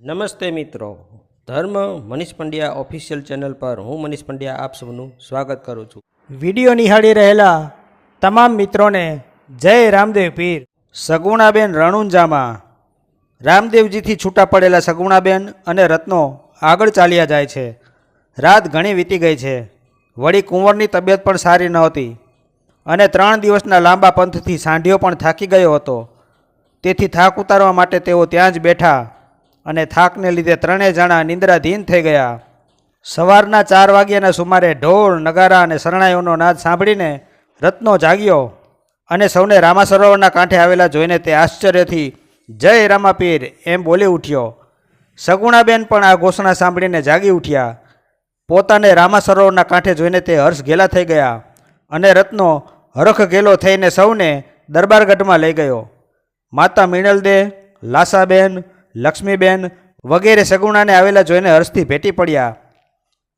નમસ્તે મિત્રો. ધર્મ મનીષ પંડ્યા ઓફિશિયલ ચેનલ પર હું મનીષ પંડ્યા આપ સૌનું સ્વાગત કરું છું. વીડિયો નિહાળી રહેલા તમામ મિત્રોને જય રામદેવ પીર. સગુણાબેન રણુંજામાં. રામદેવજીથી છૂટા પડેલા સગુણાબેન અને રત્નો આગળ ચાલ્યા જાય છે. રાત ઘણી વીતી ગઈ છે. વળી કુંવરની તબિયત પણ સારી નહોતી અને ત્રણ દિવસના લાંબા પંથથી સાંઢિયો પણ થાકી ગયો હતો. તેથી થાક ઉતારવા માટે તેઓ ત્યાં જ બેઠા અને થાકને લીધે ત્રણેય જણા નિંદ્રાધીન થઈ ગયા. સવારના ચાર વાગ્યાના સુમારે ઢોળ નગારા અને શરણાઈઓનો નાદ સાંભળીને રત્નો જાગ્યો અને સૌને રામા સરોવરના કાંઠે આવેલા જોઈને તે આશ્ચર્યથી, જય રામાપીર, એમ બોલી ઉઠ્યો. સગુણાબેન પણ આ ઘોષણા સાંભળીને જાગી ઉઠ્યા. પોતાને રામા સરોવરના કાંઠે જોઈને તે હર્ષ ઘેલા થઈ ગયા અને રત્નો હરખ ઘેલો થઈને સૌને દરબારગઢમાં લઈ ગયો. માતા મિણલદે લાસાબેન લક્ષ્મીબેન વગેરે સગુણાને આવેલા જોઈને હર્ષથી ભેટી પડ્યા.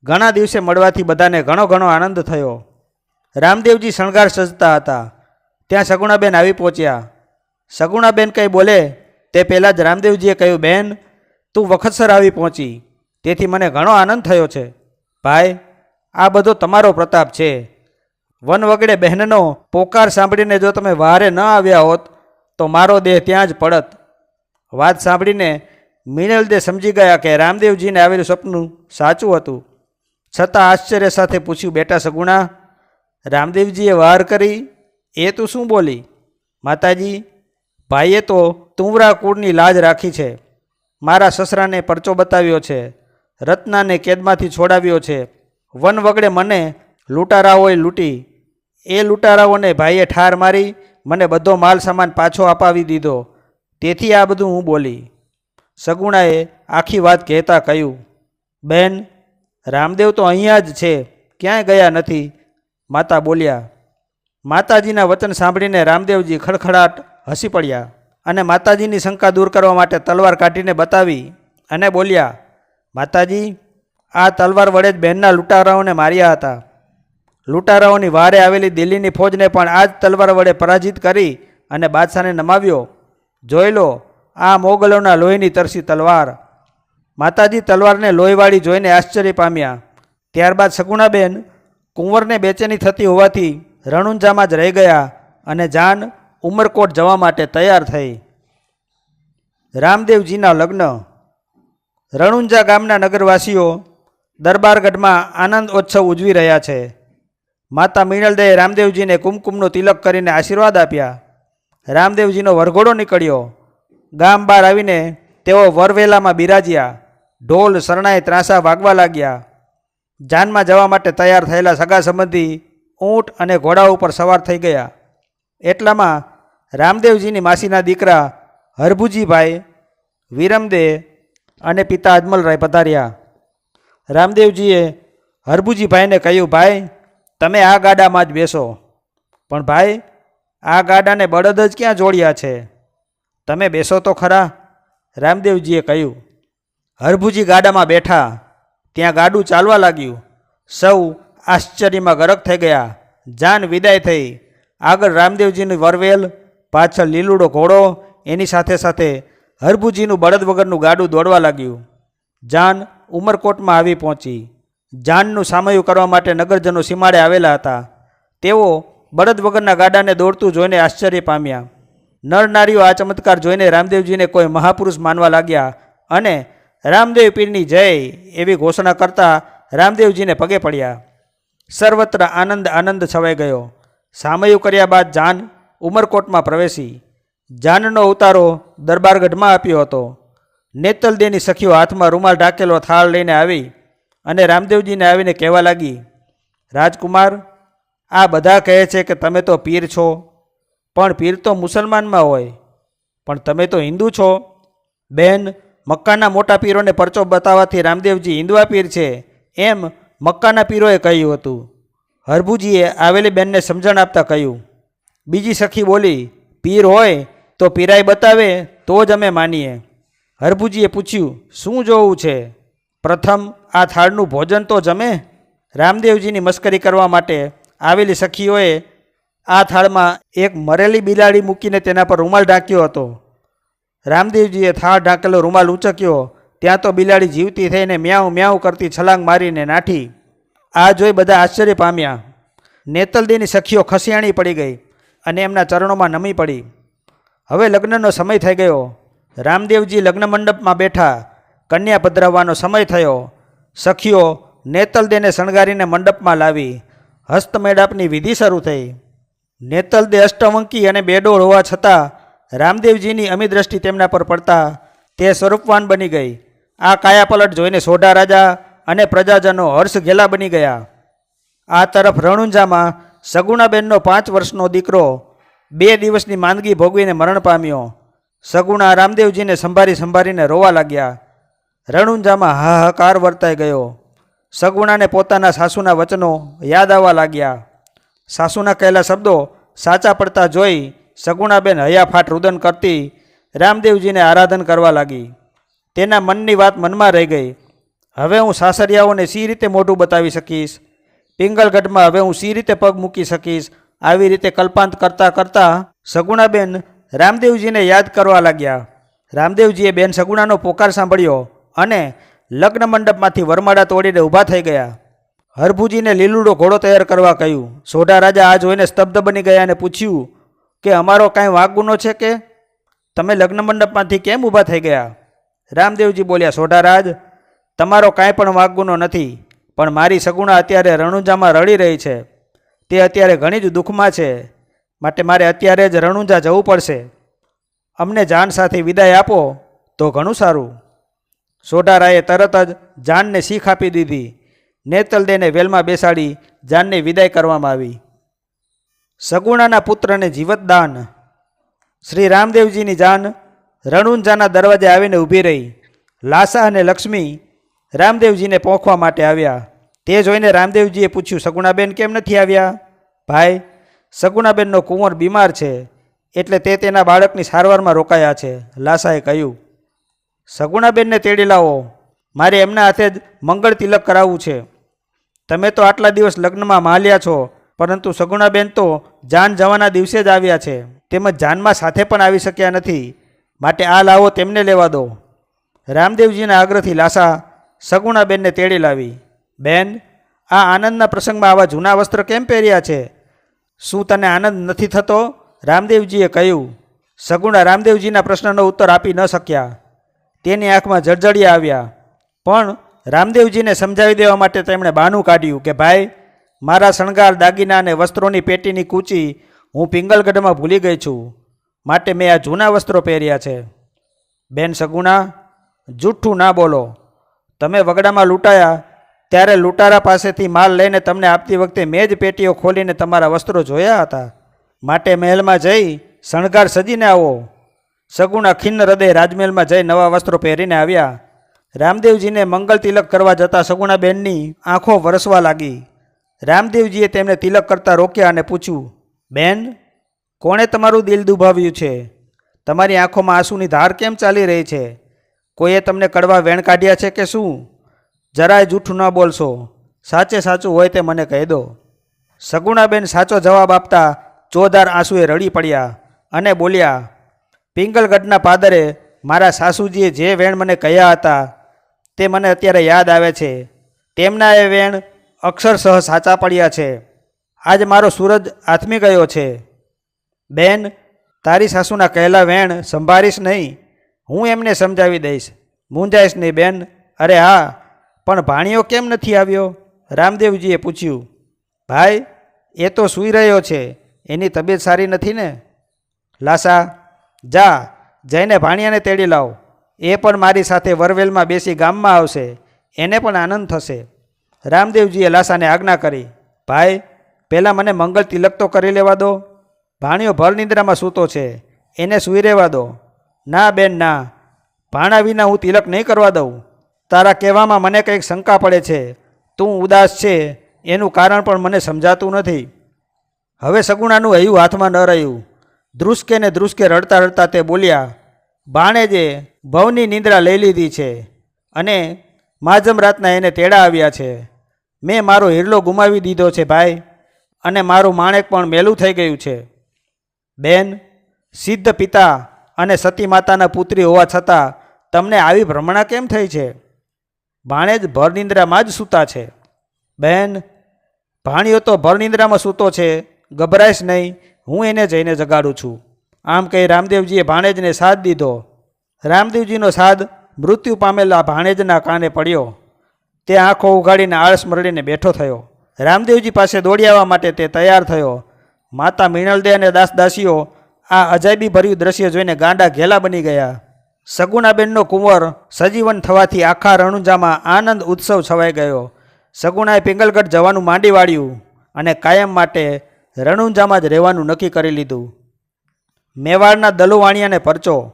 ઘણા દિવસે મળવાથી બધાને ઘણો ઘણો આનંદ થયો. રામદેવજી શણગાર સજતા હતા. ત્યાં સગુણાબેન આવી પહોંચ્યા. સગુણાબેન કંઈ બોલે તે પહેલાં જ રામદેવજીએ કહ્યું, બેન, તું વખતસર આવી પહોંચી. તેથી મને ઘણો આનંદ થયો છે. ભાઈ, આ બધો તમારો પ્રતાપ છે. વન વગડે બહેનનો પોકાર સાંભળીને જો તમે વારે ન આવ્યા હોત, તો મારો દેહ ત્યાં જ પડત. વાત સાંભળીને મિનલદે સમજી ગયા કે રામદેવજીને આવેલું સપનું સાચું હતું. છતાં આશ્ચર્ય સાથે પૂછ્યું, બેટા સગુણા, રામદેવજીએ વાર કરી, એ તું શું બોલી? માતાજી, ભાઈએ તો તુંવરા કુળની લાજ રાખી છે. મારા સસરાને પરચો બતાવ્યો છે, રત્નાને કેદમાંથી છોડાવ્યો છે. વન વગડે મને લૂંટારાઓએ લૂંટી. એ લૂંટારાઓને ભાઈએ ઠાર મારી, મને બધો માલ સામાન પાછો અપાવી દીધો. તેથી આ બધું હું બોલી. સગુણાએ આખી વાત કહેતા કહ્યું, બેન, રામદેવ તો અહીંયા જ છે, ક્યાંય ગયા નથી. માતા બોલ્યા, માતાજીના વચન સાંભળીને રામદેવજી ખડખડાટ હસી પડ્યા અને માતાજીની શંકા દૂર કરવા માટે તલવાર કાઢીને બતાવી અને બોલ્યા, માતાજી, આ તલવાર વડે જ બહેનના લૂંટારાઓને માર્યા હતા. લૂંટારાઓની વારે આવેલી દિલ્હીની ફોજને પણ આ જ તલવાર વડે પરાજિત કરી અને બાદશાહને નમાવ્યો. જોઈ લો, આ મોગલોના લોહીની તરસી તલવાર. માતાજી તલવારને લોહીવાળી જોઈને આશ્ચર્ય પામ્યા. ત્યારબાદ સગુણાબેન કુંવરને બેચેની થતી હોવાથી રણુંજામાં જ રહી ગયા અને જાન ઉમરકોટ જવા માટે તૈયાર થઈ. રામદેવજીના લગ્ન. રણુંજા ગામના નગરવાસીઓ દરબારગઢમાં આનંદ ઉત્સવ ઉજવી રહ્યા છે. માતા મિનલદેએ રામદેવજીને કુમકુમનો તિલક કરીને આશીર્વાદ આપ્યા. રામદેવજીનો વરઘોડો નીકળ્યો. ગામ બહાર આવીને તેઓ વરવેલામાં બિરાજ્યા. ઢોલ, શરણાઈ, ત્રાસા વાગવા લાગ્યા. જાનમાં જવા માટે તૈયાર થયેલા સગા સંબંધી ઊંટ અને ઘોડા ઉપર સવાર થઈ ગયા. એટલામાં રામદેવજીની માસીના દીકરા હરભુજીભાઈ, વિરમદે અને પિતા અજમલરાય પધાર્યા. રામદેવજીએ હરભુજીભાઈને કહ્યું, ભાઈ, તમે આ ગાડામાં જ બેસો. પણ ભાઈ આ ગાડાને બળદ જ ક્યાં જોડ્યા છે? તમે બેસો તો ખરા, રામદેવજીએ કહ્યું. હરભુજી ગાડામાં બેઠા, ત્યાં ગાડું ચાલવા લાગ્યું. સૌ આશ્ચર્યમાં ગરક થઈ ગયા. જાન વિદાય થઈ. આગળ રામદેવજીનું વરવેલ, પાછળ લીલુડો ઘોડો, એની સાથે સાથે હરભુજીનું બળદ વગરનું ગાડું દોડવા લાગ્યું. જાન ઉમરકોટમાં આવી પહોંચી. જાનનું સામયું કરવા માટે નગરજનો સીમાડે આવેલા હતા. તેઓ બળદ વગરના ગાડાને દોડતું જોઈને આશ્ચર્ય પામ્યા. નર નારીઓ આ ચમત્કાર જોઈને રામદેવજીને કોઈ મહાપુરુષ માનવા લાગ્યા અને રામદેવ પીરની જય એવી ઘોષણા કરતા રામદેવજીને પગે પડ્યા. સર્વત્ર આનંદ આનંદ છવાઈ ગયો. સામયું કર્યા બાદ જાન ઉમરકોટમાં પ્રવેશી. જાનનો ઉતારો દરબારગઢમાં આપ્યો હતો. નેતલદેની સખીઓ હાથમાં રૂમાલ ઢાકેલો થાળ લઈને આવી અને રામદેવજીને આવીને કહેવા લાગી, રાજકુમાર આ બધા કહે છે કે તમે તો પીર છો, પણ પીર તો મુસલમાનમાં હોય, પણ તમે તો હિન્દુ છો. બેન, મક્કાના મોટા પીરોને પરચો બતાવવાથી રામદેવજી હિન્દુઆ પીર છે, એમ મક્કાના પીરોએ કહ્યું હતું. હરભુજીએ આવેલી બેનને સમજણ આપતા કહ્યું, બીજી સખી બોલી, પીર હોય તો પીરાઈ બતાવે, તો જ અમે માનીએ. હરભુજીએ પૂછ્યું, શું જોવું છે? પ્રથમ આ થાળનું ભોજન તો જમે? રામદેવજીની મશ્કરી કરવા માટે આવેલી સખીઓએ આ થાળમાં એક મરેલી બિલાડી મૂકીને તેના પર રૂમાલ ઢાંક્યો હતો. રામદેવજીએ થાળ ઢાંકેલો રૂમાલ ઉચક્યો. ત્યાં તો બિલાડી જીવતી થઈને મ્યાઉ મ્યાઉ કરતી છલાંગ મારીને નાઠી. આ જોઈ બધા આશ્ચર્ય પામ્યા. નેતલદીની સખીઓ ખસિયાણી પડી ગઈ અને એમના ચરણોમાં નમી પડી. હવે લગ્નનો સમય થઈ ગયો. રામદેવજી લગ્ન મંડપમાં બેઠા. કન્યા પધરાવવાનો સમય થયો. સખીઓ નેતલદેને શણગારીને મંડપમાં લાવી. હસ્તમેળાપની વિધિ શરૂ થઈ. નેતલદે અષ્ટવંકી અને બેડોળ હોવા છતાં રામદેવજીની અમિદ્રષ્ટિ તેમના પર પડતા તે સ્વરૂપવાન બની ગઈ. આ કાયાપલટ જોઈને સોઢા રાજા અને પ્રજાજનો હર્ષ ઘેલા બની ગયા. આ તરફ રણુંજામાં સગુણાબેનનો પાંચ વર્ષનો દીકરો બે દિવસની માંદગી ભોગવીને મરણ પામ્યો. સગુણા રામદેવજીને સંભાળી સંભાળીને રોવા લાગ્યા. રણુંજામાં હાહાકાર વર્તાઈ ગયો. સગુણાને પોતાના સાસુના વચનો યાદ આવવા લાગ્યા. સાસુના કહેલા શબ્દો સાચા પડતા જોઈ સગુણાબેન હયાફાટ રુદન કરતી રામદેવજીને આરાધન કરવા લાગી. તેના મનની વાત મનમાં રહી ગઈ. હવે હું સાસરિયાઓને સી રીતે મોઢું બતાવી શકીશ? પિંગલગઢમાં હવે હું સી રીતે પગ મૂકી શકીશ? આવી રીતે કલ્પાંત કરતાં કરતાં સગુણાબેન રામદેવજીને યાદ કરવા લાગ્યા. રામદેવજીએ બેન સગુણાનો પોકાર સાંભળ્યો અને લગ્ન મંડપમાંથી વરમાડા તોડીને ઊભા થઈ ગયા. હરભુજીને લીલુડો ઘોડો તૈયાર કરવા કહ્યું, સોઢા રાજા આ જોઈને સ્તબ્ધ બની ગયા અને પૂછ્યું કે અમારો કાંઈ વાગુનો છે કે? તમે લગ્ન મંડપમાંથી કેમ ઊભા થઈ ગયા? રામદેવજી બોલ્યા સોઢારાજ તમારો કાંઈ પણ વાગુનો નથી, પણ મારી સગુણા અત્યારે રણુંજામાં રડી રહી છે. તે અત્યારે ઘણી જ દુઃખમાં છે. માટે મારે અત્યારે જ રણુંજા જવું પડશે. અમને જાન સાથે વિદાય આપો તો ઘણું સારું. સોઢારાએ તરત જ જાનને શીખ આપી દીધી. નેતલદેને વેલમાં બેસાડી જાનને વિદાય કરવામાં આવી. સગુણાના પુત્રને જીવતદાન. શ્રી રામદેવજીની જાન રણુંજાના દરવાજે આવીને ઊભી રહી. લાસા અને લક્ષ્મી રામદેવજીને પહોંચવા માટે આવ્યા. તે જોઈને રામદેવજીએ પૂછ્યું, સગુણાબેન કેમ નથી આવ્યા? ભાઈ, સગુણાબેનનો કુંવર બીમાર છે, એટલે તે તેના બાળકની સારવારમાં રોકાયા છે. લાસાએ કહ્યું સગુણાબેનને તેડી લાવો. મારે એમના હાથે જ મંગળ તિલક કરાવવું છે. તમે તો આટલા દિવસ લગ્નમાં માલ્યા છો, પરંતુ સગુણાબેન તો જાન જવાના દિવસે જ આવ્યા છે. તેમજ જાનમાં સાથે પણ આવી શક્યા નથી. માટે આ લાવો, તેમને લેવા દો. રામદેવજીના આગ્રહથી લાસા સગુણાબેનને તેડી લાવી. બેન, આ આનંદના પ્રસંગમાં આવા જૂના વસ્ત્ર કેમ પહેર્યા છે? શું તને આનંદ નથી થતો? રામદેવજીએ કહ્યું. સગુણા રામદેવજીના પ્રશ્નનો ઉત્તર આપી ન શક્યા. તેની આંખમાં જળજળિયા આવ્યા. પણ રામદેવજીને સમજાવી દેવા માટે તેમણે બહાનું કાઢ્યું કે, ભાઈ, મારા શણગાર દાગીના અને વસ્ત્રોની પેટીની કૂચી હું પિંગલગઢમાં ભૂલી ગઈ છું. માટે મેં આ જૂના વસ્ત્રો પહેર્યા છે. બેન સગુણા જૂઠું ના બોલો. તમે વગડામાં લૂંટાયા, ત્યારે લૂંટારા પાસેથી માલ લઈને તમને આપતી વખતે મેં જ પેટીઓ ખોલીને તમારા વસ્ત્રો જોયા હતા. માટે મહેલમાં જઈ શણગાર સજીને આવો. સગુણા ખિન્ન હૃદય રાજમહેલમાં જઈ નવા વસ્ત્રો પહેરીને આવ્યા. રામદેવજીને મંગલ તિલક કરવા જતાં સગુણાબેનની આંખો વરસવા લાગી. રામદેવજીએ તેમને તિલક કરતા રોક્યા અને પૂછ્યું, બેન, કોણે તમારું દિલ દુભાવ્યું છે? તમારી આંખોમાં આંસુની ધાર કેમ ચાલી રહી છે? કોઈએ તમને કડવા વેણ કાઢ્યા છે કે શું? જરાય જૂઠું ન બોલશો. સાચે સાચું હોય તે મને કહી દો. સગુણાબેન સાચો જવાબ આપતા ચોધાર આંસુએ રડી પડ્યા અને બોલ્યા પિંગલગઢના પાદરે મારા સાસુજીએ જે વેણ મને કહ્યા હતા તે મને અત્યારે યાદ આવે છે. તેમના એ વેણ અક્ષરસહ સાચા પડ્યા છે. આજ મારો સૂરજ આથમી ગયો છે. બેન, તારી સાસુના કહેલા વેણ સંભાળીશ નહીં. હું એમને સમજાવી દઈશ. મૂંઝાઈશ નહીં, બેન. અરે હા, પણ ભાણિયો કેમ નથી આવ્યો? રામદેવજીએ પૂછ્યું. ભાઈ, એ તો સૂઈ રહ્યો છે. એની તબિયત સારી નથી ને? લાસા જા, જઈને ભાણિયાને તેડી લાવ. એ પણ મારી સાથે વરવેલમાં બેસી ગામમાં આવશે. એને પણ આનંદ થશે. રામદેવજીએ લાસાને આજ્ઞા કરી, ભાઈ, પહેલાં મને મંગળ તિલક તો કરી લેવા દો. ભાણિયો ભર નિંદ્રામાં સૂતો છે. એને સૂઈ રહેવા દો. ના, બેન, ના. ભાણા વિના હું તિલક નહીં કરવા દઉં. તારા કહેવામાં મને કંઈક શંકા પડે છે. તું ઉદાસ છે. એનું કારણ પણ મને સમજાતું નથી. હવે સગુણાનું હૈયું હાથમાં ન રહ્યું. ધ્રુસકે ને ધ્રુસકે રડતા રડતા તે બોલ્યા ભાણેજે ભવની નિંદ્રા લઈ લીધી છે અને માજમ રાતના એને તેડા આવ્યા છે. મેં મારો હિરલો ગુમાવી દીધો છે ભાઈ અને મારું માણેક પણ મેલું થઈ ગયું છે. બેન, સિદ્ધ પિતા અને સતી માતાના પુત્રી હોવા છતાં તમને આવી ભ્રમણા કેમ થઈ છે? ભાણેજ ભરનિંદ્રામાં જ સૂતા છે. બહેન ભાણિયો તો ભરનિંદ્રામાં સૂતો છે, ગભરાઈશ નહીં. હું એને જઈને જગાડું છું. આમ કહી રામદેવજીએ ભાણેજને સાથ દીધો. રામદેવજીનો સાદ મૃત્યુ પામેલા ભાણેજના કાને પડ્યો. તે આંખો ઉઘાડીને આળસ મરડીને બેઠો થયો. રામદેવજી પાસે દોડી આવવા માટે તે તૈયાર થયો. માતા મીણલદે અને દાસદાસીઓ આ અજાયબી ભર્યું દ્રશ્ય જોઈને ગાંડા ઘેલા બની ગયા. સગુણાબેનનો કુંવર સજીવન થવાથી આખા રણુંજામાં આનંદ ઉત્સવ છવાઈ ગયો. સગુણાએ પિંગલગઢ જવાનું માંડી વાળ્યું અને કાયમ માટે રણુંજામાં જ રહેવાનું નક્કી કરી લીધું. મેવાડના દલુવાણિયાને પરચો.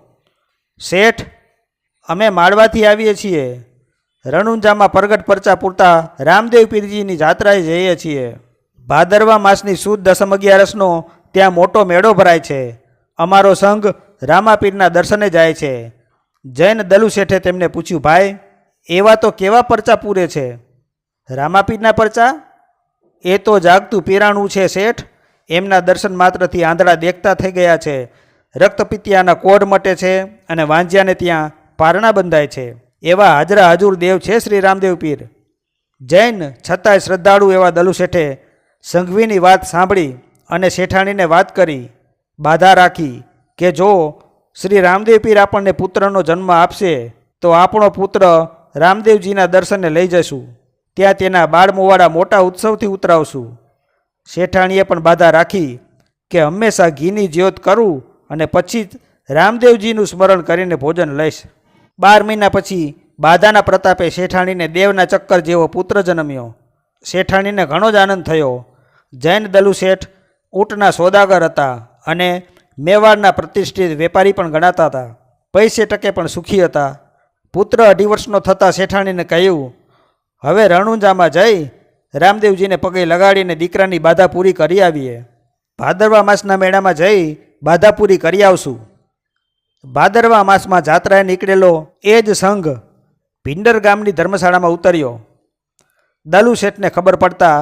શેઠ, અમે માળવાથી આવીએ છીએ. રણુંજામાં પ્રગટ પરચા પૂરતા રામદેવ પીરજીની જાત્રાએ જઈએ છીએ. ભાદરવા માસની સુદ દસમ અગિયારસનો ત્યાં મોટો મેળો ભરાય છે. અમારો સંઘ રામાપીરના દર્શને જાય છે. જૈન દલુ શેઠે તેમને પૂછ્યું, ભાઈ, એવા તો કેવા પરચા પૂરે છે? રામાપીરના પરચા? એ તો જાગતું પીરાણું છે, શેઠ. એમના દર્શન માત્રથી આંધળા દેખતા થઈ ગયા છે. રક્તપિત્યાના કોડ મટે છે અને વાંજ્યાને ત્યાં પારણા બંધાય છે. એવા હાજરા હજુર દેવ છે શ્રી રામદેવ પીર. જૈન છતાંય શ્રદ્ધાળુ એવા દલુ શેઠે સંઘવીની વાત સાંભળી અને શેઠાણીને વાત કરી, બાધા રાખી કે જો શ્રી રામદેવ પીર આપણને પુત્રનો જન્મ આપશે, તો આપણો પુત્ર રામદેવજીના દર્શને લઈ જશું. ત્યાં તેના બાળમુવાડા મોટા ઉત્સવથી ઉતરાવશું. શેઠાણીએ પણ બાધા રાખી કે હંમેશા ઘીની જ્યોત કરું અને પછી જ રામદેવજીનું સ્મરણ કરીને ભોજન લઈશ. બાર મહિના પછી બાધાના પ્રતાપે શેઠાણીને દેવના ચક્કર જેવો પુત્ર જન્મ્યો. શેઠાણીને ઘણો જ આનંદ થયો. જૈન દલુ શેઠ ઊંટના સોદાગર હતા અને મેવાડના પ્રતિષ્ઠિત વેપારી પણ ગણાતા હતા. પૈસે ટકે પણ સુખી હતા. પુત્ર અઢી વર્ષનો થતાં શેઠાણીને કહ્યું, હવે રણુંજામાં જઈ રામદેવજીને પગે લગાડીને દીકરાની બાધા પૂરી કરી આવીએ. ભાદરવા માસના મેળામાં જઈ બાધા પૂરી કરી આવશું. ભાદરવા માસમાં જાત્રાએ નીકળેલો એ જ સંઘ ભીંડર ગામની ધર્મશાળામાં ઉતર્યો. દલુ શેઠને ખબર પડતા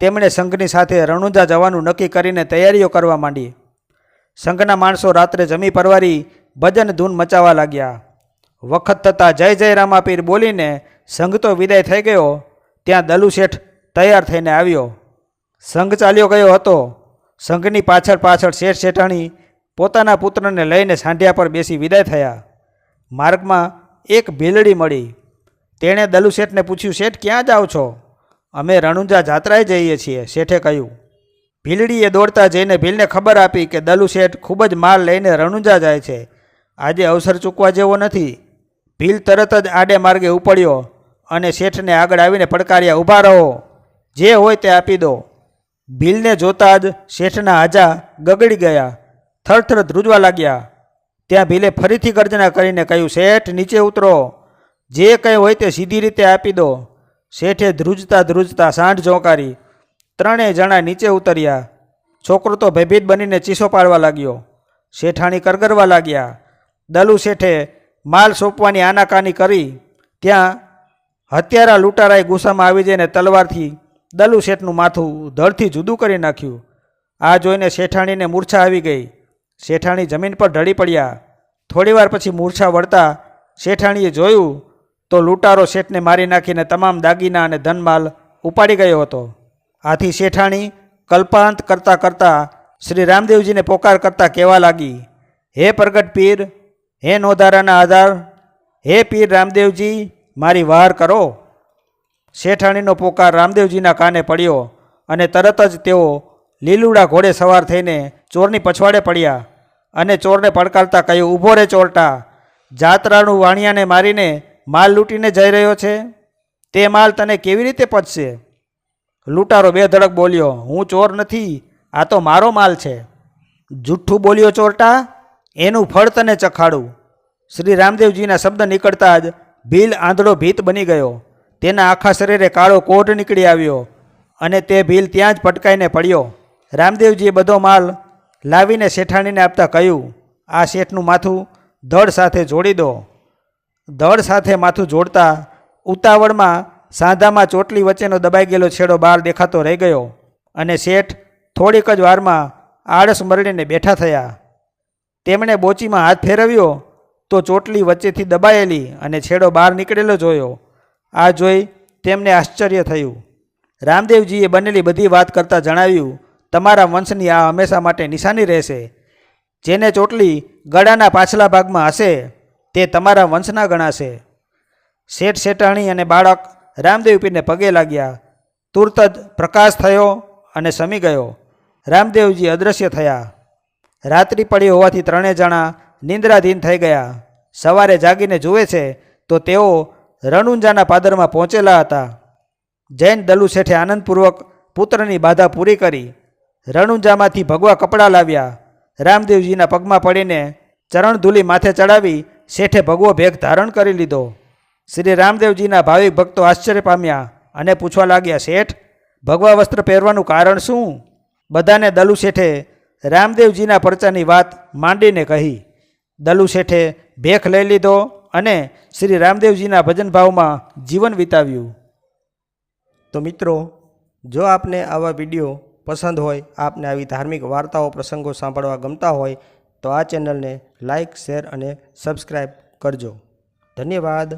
તેમણે સંઘની સાથે રણુંજા જવાનું નક્કી કરીને તૈયારીઓ કરવા માંડી. સંઘના માણસો રાત્રે જમી પરવારી ભજન ધૂન મચાવવા લાગ્યા. વખત થતાં જય જય રામાપીર બોલીને સંઘ તો વિદાય થઈ ગયો, ત્યાં દલુ શેઠ તૈયાર થઈને આવ્યો. સંઘ ચાલ્યો ગયો હતો. સંઘની પાછળ પાછળ શેઠ શેઠાણી પોતાના પુત્રને લઈને સાંઢિયા પર બેસી વિદાય થયા. માર્ગમાં એક ભીલડી મળી. તેણે દલુ શેઠને પૂછ્યું, શેઠ, ક્યાં જાઓ છો? અમે રણુંજા જાત્રાએ જઈએ છીએ. શેઠે કહ્યું, ભીલડીએ દોડતા જઈને ભીલને ખબર આપી કે દલુ શેઠ ખૂબ જ માલ લઈને રણુંજા જાય છે. આજે અવસર ચૂકવા જેવો નથી. ભીલ તરત જ આડે માર્ગે ઉપડ્યો અને શેઠને આગળ આવીને પડકાર્યા, ઊભા રહો. જે હોય તે આપી દો. ભીલને જોતા જ શેઠના હાજા ગગડી ગયા થરથર ધ્રુજવા લાગ્યા. ત્યાં ભીલે ફરીથી ગર્જના કરીને કહ્યું, શેઠ, નીચે ઉતરો. જે કંઈ હોય તે સીધી રીતે આપી દો. શેઠે ધ્રુજતા ધ્રુજતા સાંઢ ચોંકારી. ત્રણેય જણા નીચે ઉતર્યા. છોકરો તો ભયભીત બનીને ચીસો પાડવા લાગ્યો. શેઠાણી કરગરવા લાગ્યા. દલુ શેઠે માલ સોંપવાની આનાકાની કરી. ત્યાં હત્યારા લૂંટારાએ ગુસ્સામાં આવી જઈને તલવારથી દલુ શેઠનું માથું ધડથી જુદું કરી નાખ્યું. આ જોઈને શેઠાણીને મૂર્છા આવી ગઈ. શેઠાણી જમીન પર ઢળી પડ્યા. થોડીવાર પછી મૂર્છા વળતા શેઠાણીએ જોયું તો લૂંટારો શેઠને મારી નાખીને તમામ દાગીના અને ધનમાલ ઉપાડી ગયો હતો. આથી શેઠાણી કલ્પાંત કરતાં કરતાં શ્રી રામદેવજીને પોકાર કરતાં કહેવા લાગી, હે પ્રગટ પીર, હે નોધારાના આધાર, હે પીર રામદેવજી, મારી વાર કરો. શેઠાણીનો પોકાર રામદેવજીના કાને પડ્યો અને તરત જ તેઓ લીલુડા ઘોડે સવાર થઈને ચોરની પછવાડે પડ્યા અને ચોરને પડકારતા કહ્યું, ઊભો રે ચોરટા જાત્રાનું વાણિયાને મારીને માલ લૂંટીને જઈ રહ્યો છે? તે માલ તને કેવી રીતે પચશે? લૂંટારો બે ધડક બોલ્યો, હું ચોર નથી, આ તો મારો માલ છે. જુઠ્ઠું બોલ્યો ચોરટા, એનું ફળ તને ચખાડું. શ્રી રામદેવજીના શબ્દ નીકળતા જ ભીલ આંધળો ભીત બની ગયો. તેના આખા શરીરે કાળો કોઢ નીકળી આવ્યો અને તે ભીલ ત્યાં જ પટકાઈને પડ્યો. રામદેવજીએ બધો માલ લાવીને શેઠાણીને આપતા કહ્યું, આ શેઠનું માથું ધડ સાથે જોડી દો. ધડ સાથે માથું જોડતા ઉતાવળમાં સાંધામાં ચોટલી વચ્ચેનો દબાઈ ગયેલો છેડો બહાર દેખાતો રહી ગયો અને શેઠ થોડીક જ વારમાં આળસ મરડીને બેઠા થયા. તેમણે બોચીમાં હાથ ફેરવ્યો તો ચોટલી વચ્ચેથી દબાયેલી અને છેડો બહાર નીકળેલો જોયો. આ જોઈ તેમને આશ્ચર્ય થયું. રામદેવજીએ બનેલી બધી વાત કરતાં જણાવ્યું, તમારા વંશની આ હંમેશા માટે નિશાની રહેશે. જેને ચોટલી ગળાના પાછલા ભાગમાં હશે, તે તમારા વંશના ગણાશે. શેઠ શેઠાણી અને બાળક રામદેવપીને પગે લાગ્યા. તુરત જ પ્રકાશ થયો અને સમી ગયો. રામદેવજી અદૃશ્ય થયા. રાત્રિ પડી હોવાથી ત્રણેય જણા નિંદ્રાધીન થઈ ગયા. સવારે જાગીને જુએ છે તો તેઓ રણુંજાના પાદરમાં પહોંચેલા હતા. જૈન દલુ શેઠે આનંદપૂર્વક પુત્રની બાધા પૂરી કરી. રણુંજામાંથી ભગવા કપડાં લાવ્યા. રામદેવજીના પગમાં પડીને ચરણધૂલી માથે ચડાવી શેઠે ભગવો ભેગ ધારણ કરી લીધો. શ્રી રામદેવજીના ભાવિક ભક્તો આશ્ચર્ય પામ્યા અને પૂછવા લાગ્યા, શેઠ, ભગવા વસ્ત્ર પહેરવાનું કારણ શું? બધાને દલુ શેઠે રામદેવજીના પરચાની વાત માંડીને કહી. દલુ શેઠે ભેખ લઈ લીધો અને શ્રી રામદેવજીના ભજન ભાવમાં જીવન વિતાવ્યું. તો મિત્રો, જો આપને આવા વીડિયો પસંદ હોય, આપને આવી ધાર્મિક વાર્તાઓ, પ્રસંગો સાંભળવા ગમતા હોય, તો આ ચેનલને લાઈક, શેર અને સબસ્ક્રાઈબ કરજો. ધન્યવાદ.